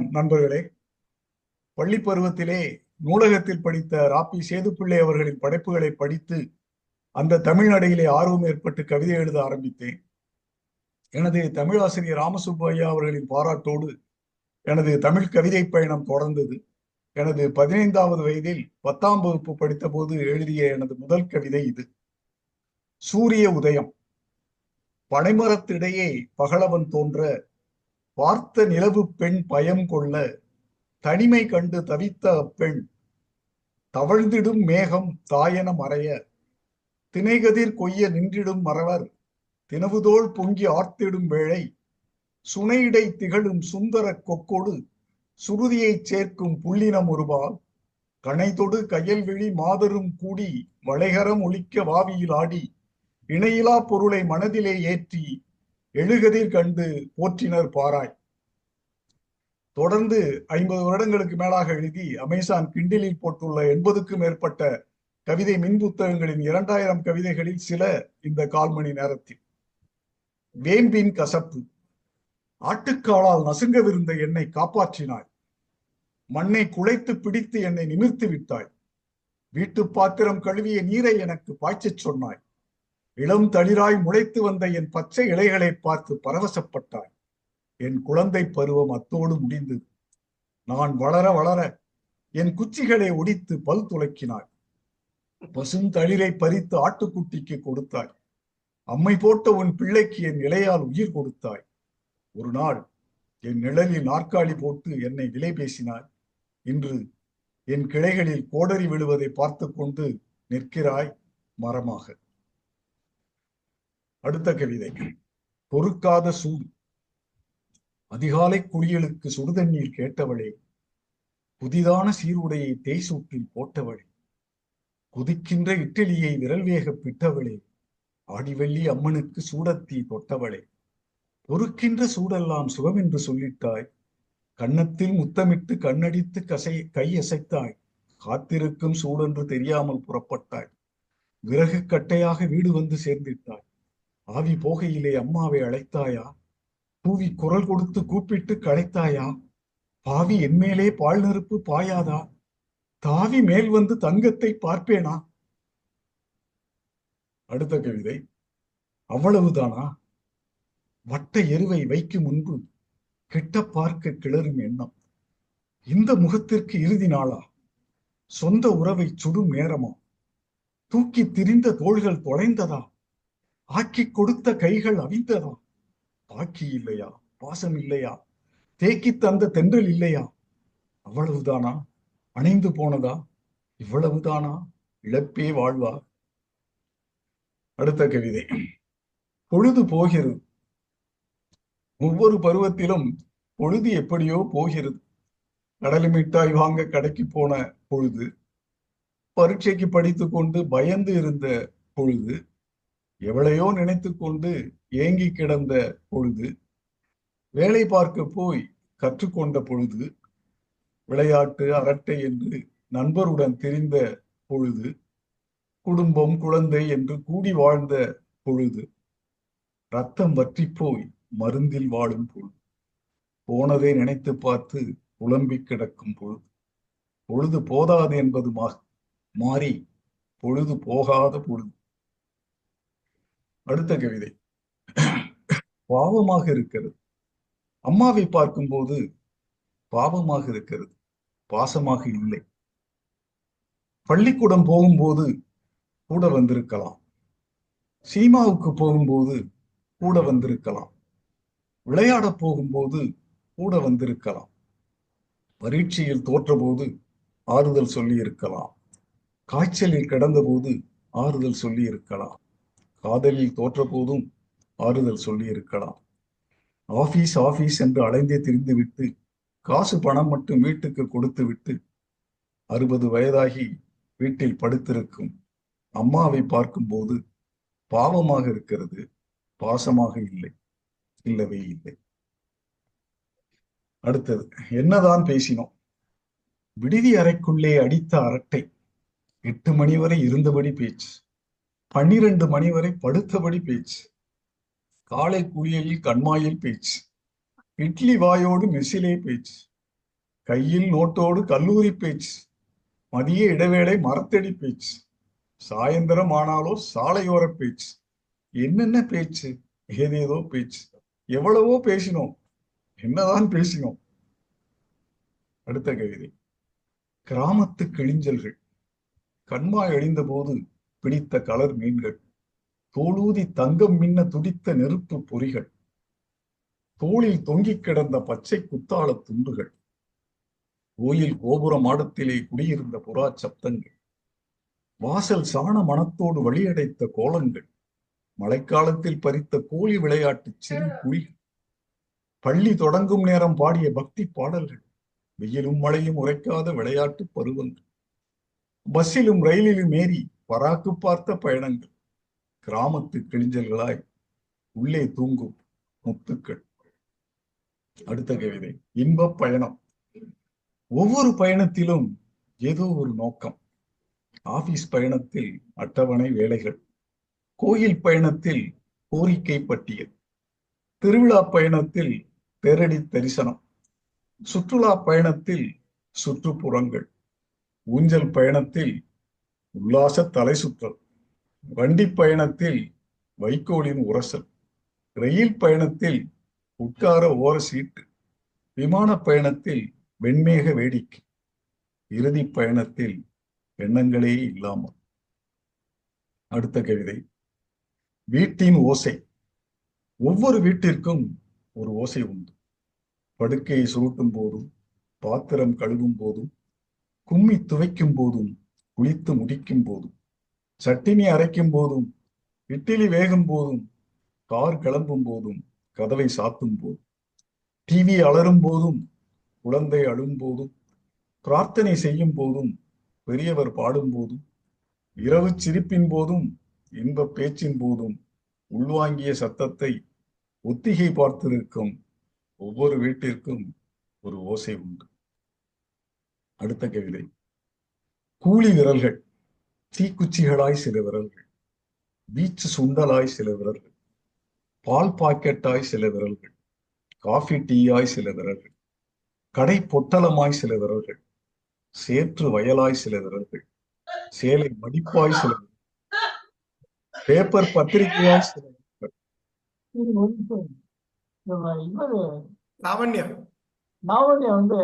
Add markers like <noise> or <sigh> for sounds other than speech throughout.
வணக்கம் நண்பர்களே. பள்ளி பருவத்திலே நூலகத்தில் படித்த ராப்பி சேதுப்பிள்ளை அவர்களின் படைப்புகளை படித்து அந்த தமிழ்நடையிலே ஆர்வம் ஏற்பட்டு கவிதை எழுத ஆரம்பித்தேன். எனது தமிழாசிரியர் ராமசுப்பையா அவர்களின் பாராட்டோடு எனது தமிழ் கவிதை பயணம் தொடர்ந்தது. எனது பதினைந்தாவது வயதில் பத்தாம் வகுப்பு படித்த போது எழுதிய எனது முதல் கவிதை இது. சூரிய உதயம். பனைமரத்திடையே பகலவன் தோன்ற பார்த்த நிலவு பெண் பயம் கொள்ள தனிமை கண்டு தவித்த அப்பெண் தவழ்ந்திடும் மேகம் தாயன மறைய திணைகதிர் கொய்ய நின்றிடும் மறவர் தினவுதோள் பொங்கி ஆர்த்திடும் வேளை சுனையிடை திகழும் சுந்தர கொக்கொடு சுருதியைச் சேர்க்கும் புள்ளினம் ஒருபால் கணைதொடு கயல்விழி மாதரும் கூடி வளைகரம் ஒழிக்க வாவியில் ஆடி இணையிலா பொருளை மனதிலே ஏற்றி எழுகதிர் கண்டு போற்றினர் பாராய். தொடர்ந்து ஐம்பது வருடங்களுக்கு மேலாக எழுதி அமேசான் கிண்டிலில் போட்டுள்ள எண்பதுக்கும் மேற்பட்ட கவிதை மின் புத்தகங்களின் இரண்டாயிரம் கவிதைகளில் சில இந்த கால் மணி நேரத்தில். வேம்பின் கசப்பு. ஆட்டுக்காலால் நசுங்கவிருந்த என்னை காப்பாற்றினாய். மண்ணை குலைத்து பிடித்து என்னை நிமிர்த்து விட்டாய். வீட்டு பாத்திரம் கழுவிய நீரை எனக்கு பாய்ச்சச் சொன்னாய். இளம் தளிராய் முளைத்து வந்த என் பச்சை இலைகளை பார்த்து பரவசப்பட்டாய். என் குழந்தை பருவம் அத்தோடு முடிந்தது. நான் வளர வளர என் குச்சிகளை ஒடித்து பல் துளக்கினாள் பசுந்தளிரை பறித்து ஆட்டுக்குட்டிக்கு கொடுத்தாய் அம்மை போட்ட உன் பிள்ளைக்கு என் இலையால் உயிர் கொடுத்தாய் ஒரு நாள் என் நிழலில் நாற்காலி போட்டு என்னை விலை பேசினாய் இன்று என் கிளைகளில் கோடரி விழுவதை பார்த்து கொண்டு நிற்கிறாய் மரமாக. அடுத்த கவிதை. பொறுக்காத சூடு. அதிகாலை குளியலுக்கு சுடுதண்ணீர் கேட்டவளே புதிதான சீருடையை தேய்சூட்டில் போட்டவளே குதிக்கின்ற இட்டலியை விரல் வேக பிட்டவளே ஆடிவெள்ளி அம்மனுக்கு சூடத்தீ தொட்டவளே பொறுக்கின்ற சூடெல்லாம் சுகம் என்று சொல்லிட்டாய் கன்னத்தில் முத்தமிட்டு கண்ணடித்து கசை கை அசைத்தாய் காத்திருக்கும் சூடென்று தெரியாமல் புறப்பட்டாய் விறகு கட்டையாக வீடு வந்து சேர்ந்திட்டாய் ஆவி போகையிலே அம்மாவை அழைத்தாயா பூவி குரல் கொடுத்து கூப்பிட்டு களைத்தாயா? பாவி என்மேலே பால் நெருப்பு பாயாதா? தாவி மேல் வந்து தங்கத்தை பார்ப்பேனா? அடுத்த கவிதை. அவ்வளவுதானா? வட்ட எருவை வைக்கும் முன்பு கெட்ட பார்க்க கிளறும் எண்ணம். இந்த முகத்திற்கு இறுதி நாளா? சொந்த உறவை சுடும் நேரமா? தூக்கி திரிந்த தோள்கள் தொலைந்ததா? ஆக்கி கொடுத்த கைகள் அவிந்ததா? பாக்கி இல்லையா? பாசம் இல்லையா? தேக்கி தந்த தென்றல் இல்லையா? அவ்வளவுதானா? அணைந்து போனதா? இவ்வளவுதானா? இழப்பே வாழ்வா? அடுத்த கவிதை. பொழுது போகிறது. ஒவ்வொரு பருவத்திலும் பொழுது எப்படியோ போகிறது. கடலை மிட்டாய் வாங்க கடைக்கு போன பொழுது பரீட்சைக்கு படித்து கொண்டு பயந்து இருந்த பொழுது எவளையோ நினைத்து கொண்டு ஏங்கி கிடந்த பொழுது வேலை பார்க்க போய் கற்றுக்கொண்ட பொழுது விளையாட்டு அரட்டை என்று நண்பருடன் தெரிந்த பொழுது குடும்பம் குழந்தை என்று கூடி வாழ்ந்த பொழுது ரத்தம் வற்றி போய் மருந்தில் வாழும் பொழுது போனதை நினைத்து பார்த்து புலம்பி கிடக்கும் பொழுது பொழுது போதாது என்பது மாறி பொழுது போகாத பொழுது அடுத்த கவிதை. பாவமாக இருக்கிறது. அம்மாவை பார்க்கும்போது பாவமாக இருக்கிறது. பாசமாக இல்லை. பள்ளிக்கூடம் போகும்போது கூட வந்திருக்கலாம். சீமாவுக்கு போகும்போது கூட வந்திருக்கலாம். விளையாட போகும்போது கூட வந்திருக்கலாம். பரீட்சையில் தோற்றபோது ஆறுதல் சொல்லி இருக்கலாம் காய்ச்சலில் கிடந்தபோது ஆறுதல் சொல்லி இருக்கலாம் காதலில் தோற்ற போதும் ஆறுதல் சொல்லி இருக்கலாம் ஆபீஸ் ஆபீஸ் என்று அலைந்தே திரிந்து விட்டு காசு பணம் மட்டும் வீட்டுக்கு கொடுத்து விட்டு அறுபது வயதாகி வீட்டில் படுத்திருக்கும் அம்மாவை பார்க்கும்போது பாவமாக இருக்கிறது பாசமாக இல்லை இல்லவே இல்லை. அடுத்தது என்னதான் பேசினோம்? விடுதி அறைக்குள்ளே அடித்த அரட்டை எட்டு மணி வரை இருந்தபடி பேச்சு. பன்னிரண்டு மணி வரை படுத்தபடி பேச்சு. காலை குளியலில் கண்மாயில் பேச்சு. இட்லி வாயோடு மெசிலே பேச்சு. கையில் நோட்டோடு கல்லூரி பேச்சு. மதிய இடைவேளை மரத்தடி பேச்சு. சாயந்தரம் ஆனாலோ சாலையோர பேச்சு. என்னென்ன பேச்சு? ஏதேதோ பேச்சு. எவ்வளவோ பேசினோம். என்னதான் பேசினோம்? அடுத்த கவிதை. கிராமத்து கிழிஞ்சல்கள். கண்மாய் அழிந்த போது பிடித்த கலர் மீன்கள் தோளூதி தங்கம் மின்ன துடித்த நெருப்பு பொறிகள் தோளில் தொங்கிக் கிடந்த பச்சை குத்தாள துண்டுகள் கோயில் கோபுர மாடத்திலே குடியிருந்த புறா சப்தங்கள் வாசல் சாண மனத்தோடு வழியடைத்த கோலங்கள் மழைக்காலத்தில் பறித்த கோழி விளையாட்டு சிறு குழி பள்ளி தொடங்கும் நேரம் பாடிய பக்தி பாடல்கள் வெயிலும் மழையும் உரைக்காத விளையாட்டு பருவங்கள் பஸ்ஸிலும் ரயிலிலும் ஏறி பராக்கு பார்த்த பயணங்கள். கிராமத்து கிழிஞ்சல்களாய் உள்ளே தூங்கும் முத்துக்கள். அடுத்த கவிதை இன்ப பயணம். ஒவ்வொரு பயணத்திலும் ஏதோ ஒரு நோக்கம். ஆபீஸ் பயணத்தில் அட்டவணை வேலைகள். கோயில் பயணத்தில் கோரிக்கை பட்டியல். திருவிழா பயணத்தில் தேரடி தரிசனம். சுற்றுலா பயணத்தில் சுற்றுப்புறங்கள். ஊஞ்சல் பயணத்தில் உல்லாச தலை சுற்றல் வண்டி பயணத்தில் வைக்கோலின் உரசல். ரயில் பயணத்தில் உட்கார ஓர சீட்டு. விமான பயணத்தில் வெண்மேக வேடிக்கை. இறுதி பயணத்தில் எண்ணங்களே இல்லாமல். அடுத்த கவிதை. வீட்டின் ஓசை. ஒவ்வொரு வீட்டிற்கும் ஒரு ஓசை உண்டு. படுக்கையை சுருட்டும் போதும் பாத்திரம் கழுவும் போதும் கும்மி துவைக்கும் போதும் குளித்து முடிக்கும் போதும் சட்டினி அரைக்கும் போதும் இட்லி வேகும் போதும் கார் கிளம்பும் போதும் கதவை சாத்தும் போதும் டிவி அலரும் போதும் குழந்தை அழும் போதும் பிரார்த்தனை செய்யும் போதும் பெரியவர் பாடும் போதும் இரவு சிரிப்பின் போதும் இன்ப பேச்சின் போதும் உள்வாங்கிய சத்தத்தை ஒத்திகை பார்த்திருக்கும் ஒவ்வொரு வீட்டிற்கும் ஒரு ஓசை உண்டு. அடுத்த கவிதை. கூலி விரல்கள் தீக்குச்சிகளாய் சில விரல்கள் பீச் சுண்டலாய் சில விரல்கள் பால் பாக்கெட்டாய் சில விரல்கள் காஃபி டீயாய் சில விரல்கள் கடை பொட்டலமாய் சில விரல்கள் சேற்று வயலாய் சில விரல்கள் சேலை மடிப்பாய் சில விரல்கள். பேப்பர் பத்திரிகையாய் சில இவரு லாவண்யா லாவண்யா வந்து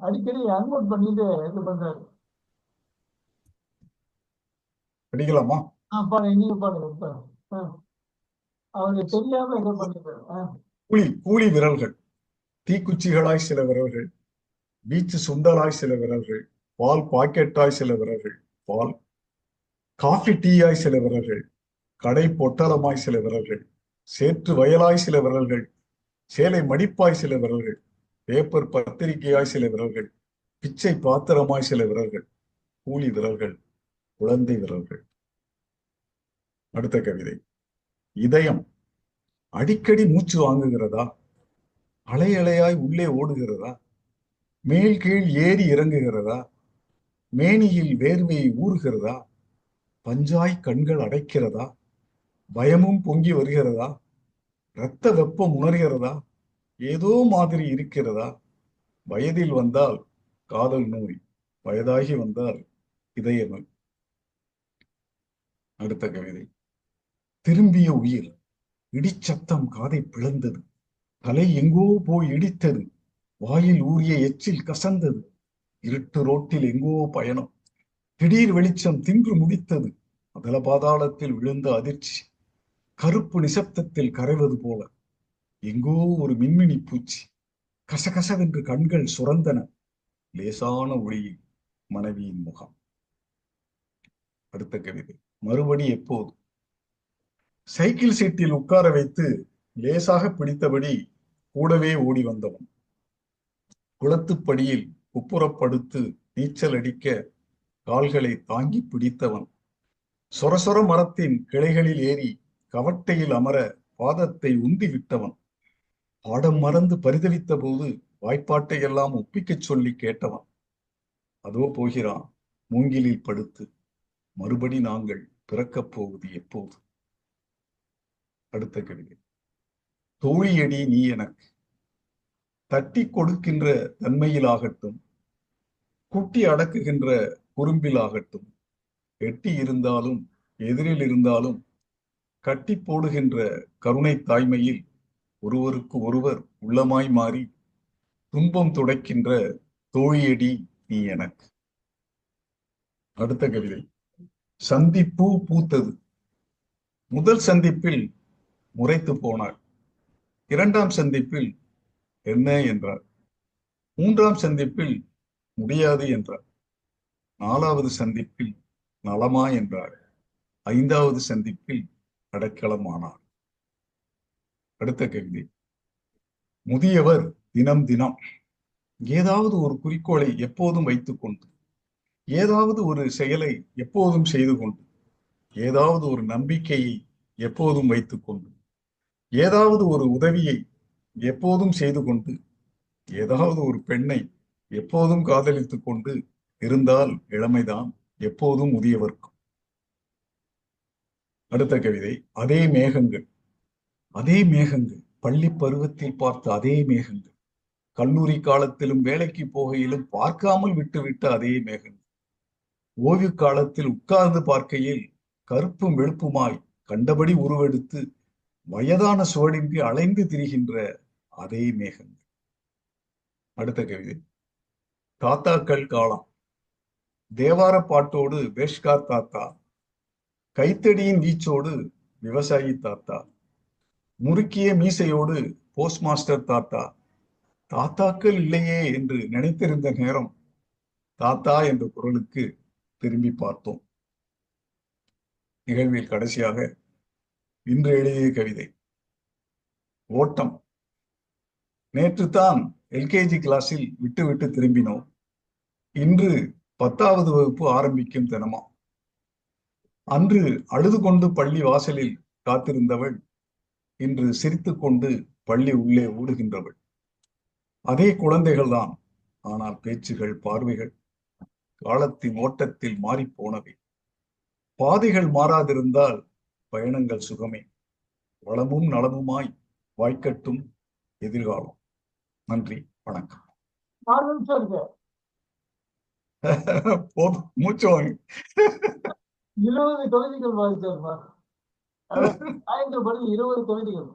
அடிக்கடி அன்மோட் பண்ணிட்டு இது பண்றாரு ஆ. கூலி கூலி விரல்கள். தீக்குச்சிகளாய் சில விரல்கள். பீச் சுண்டலாய் சில விரல்கள். பால் பாக்கெட்டாய் சில விரல்கள். பால். காஃபி டீயாய் சில விரல்கள். கடை பொட்டலமாய் சில விரல்கள். சேற்று வயலாய் சில விரல்கள். சேலை மடிப்பாய் சில விரல்கள். பேப்பர் பத்திரிகையாய் சில விரல்கள். பிச்சை பாத்திரமாய் சில விரல்கள். கூலி விரல்கள். குழந்தை விரல்கள். அடுத்த கவிதை. இதயம் அடிக்கடி மூச்சு வாங்குகிறதா? அலை அலையாய் உள்ளே ஓடுகிறதா? மேல் கீழ் ஏறி இறங்குகிறதா? மேனியில் வேர்வையை ஊறுகிறதா? பஞ்சாய் கண்கள் அடைக்கிறதா? பயமும் பொங்கி வருகிறதா? இரத்த வெப்பம் உணர்கிறதா? ஏதோ மாதிரி இருக்கிறதா? வயதில் வந்தால் காதல் நோய் வயதாகி வந்தால் இதய நோய். அடுத்த கவிதை. திரும்பிய உயிர் இடிச்சத்தம் காதை பிளந்தது. தலை எங்கோ போய் இடித்தது வாயில் ஊறிய எச்சில் கசந்தது. இருட்டு ரோட்டில் எங்கோ பயணம் திடீர் வெளிச்சம் தின்று முடித்தது. அதல பாதாளத்தில் விழுந்த அதிர்ச்சி கருப்பு நிசப்தத்தில் கரைவது போல. எங்கோ ஒரு மின்மினி பூச்சி கசகசவென்று கண்கள் சுரந்தன. லேசான ஒளியில் மனைவியின் முகம். அடுத்த கவிதை. மறுபடி எப்போது? சைக்கிள் சீட்டில் உட்கார வைத்து லேசாக பிடித்தபடி கூடவே ஓடி வந்தவன். குளத்துப்படியில் குப்புறப்படுத்து நீச்சல் அடிக்க கால்களை தாங்கி பிடித்தவன். சொரசொர மரத்தின் கிளைகளில் ஏறி கவட்டையில் அமர பாதத்தை உந்தி விட்டவன். பாடம் மறந்து பரிதவித்த போது வாய்ப்பாட்டை எல்லாம் ஒப்பிக்கச் சொல்லி கேட்டவன். அதோ போகிறான் மூங்கிலில் படுத்து. மறுபடி நாங்கள் பிறக்கப் போவது எப்போது? அடுத்த கவிதை தோழியடி நீ எனக்கு. தட்டி கொடுக்கின்ற தன்மையிலாகட்டும் குட்டி அடக்குகின்ற குறும்பிலாகட்டும் எட்டி இருந்தாலும் எதிரில் இருந்தாலும் கட்டி போடுகின்ற கருணை தாய்மையில் ஒருவருக்கு ஒருவர் உள்ளமாய் மாறி துன்பம் துடைக்கின்ற தோழியடி நீ எனக்கு. அடுத்த கவிதை சந்திப்பு பூத்தது. முதல் சந்திப்பில் முறைத்து போனாள் இரண்டாம் சந்திப்பில் என்ன என்றார். மூன்றாம் சந்திப்பில் முடியாது என்றார். நாலாவது சந்திப்பில் நலமா என்றார். ஐந்தாவது சந்திப்பில் அடைக்கலமானார். அடுத்த கவிதை முதியவர் தினம் தினம் ஏதாவது ஒரு குறிக்கோளை எப்போதும் வைத்துக் கொண்டு ஏதாவது ஒரு செயலை எப்போதும் செய்து கொண்டு ஏதாவது ஒரு நம்பிக்கையை எப்போதும் வைத்துக்கொண்டு ஏதாவது ஒரு உதவியை எப்போதும் செய்து கொண்டு ஏதாவது ஒரு பெண்ணை எப்போதும் காதலித்து கொண்டு இருந்தால் இளமைதான் எப்போதும் முதியவர்க்கும். அடுத்த கவிதை அதே மேகங்கள் அதே மேகங்கள் பள்ளி பருவத்தில் பார்த்த அதே மேகங்கள் கல்லூரி காலத்திலும் வேலைக்கு போகையிலும் பார்க்காமல் விட்டுவிட்ட அதே மேகங்கள். ஓய்வு காலத்தில் உட்கார்ந்து பார்க்கையில் கருப்பும் வெளுப்புமாய் கண்டபடி உருவெடுத்து வயதான சுவடின்றி அலைந்து திரிகின்ற அதே மேகங்கள். அடுத்த கவிதை தாத்தாக்கள் காலம். தேவார பாட்டோடு பேஷ்கார் தாத்தா கைத்தடியின் வீச்சோடு விவசாயி தாத்தா முறுக்கிய மீசையோடு போஸ்ட் மாஸ்டர் தாத்தா தாத்தாக்கள் இல்லையே என்று நினைத்திருந்த நேரம் தாத்தா என்ற குரலுக்கு திரும்பி பார்த்தோம். நிகழ்வில் கடைசியாக இன்று எழுதிய கவிதை. ஓட்டம். நேற்று தான் எல்கேஜி கிளாஸில் விட்டு விட்டு திரும்பினோம். இன்று பத்தாவது வகுப்பு ஆரம்பிக்கும் தினமா. அன்று அழுது கொண்டு பள்ளி வாசலில் காத்திருந்தவள் இன்று சிரித்து கொண்டு பள்ளி உள்ளே ஓடுகின்றவள். அதே குழந்தைகள் தான். ஆனால் பேச்சுகள் பார்வைகள் காலத்தின் ஓட்டத்தில் மாறிப் போனவை பாதைகள் மாறாதிருந்தால் பயணங்கள் சுகமே. வளமும் நலமுமாய் வாய்க்கட்டும் எதிர்காலம். நன்றி வணக்கம். <laughs> போதும் மூச்சு வாங்க. இருபது கவிதைகள் வாசிச்சாருப்பா சாயந்தரம் இருபது கவிதைகள்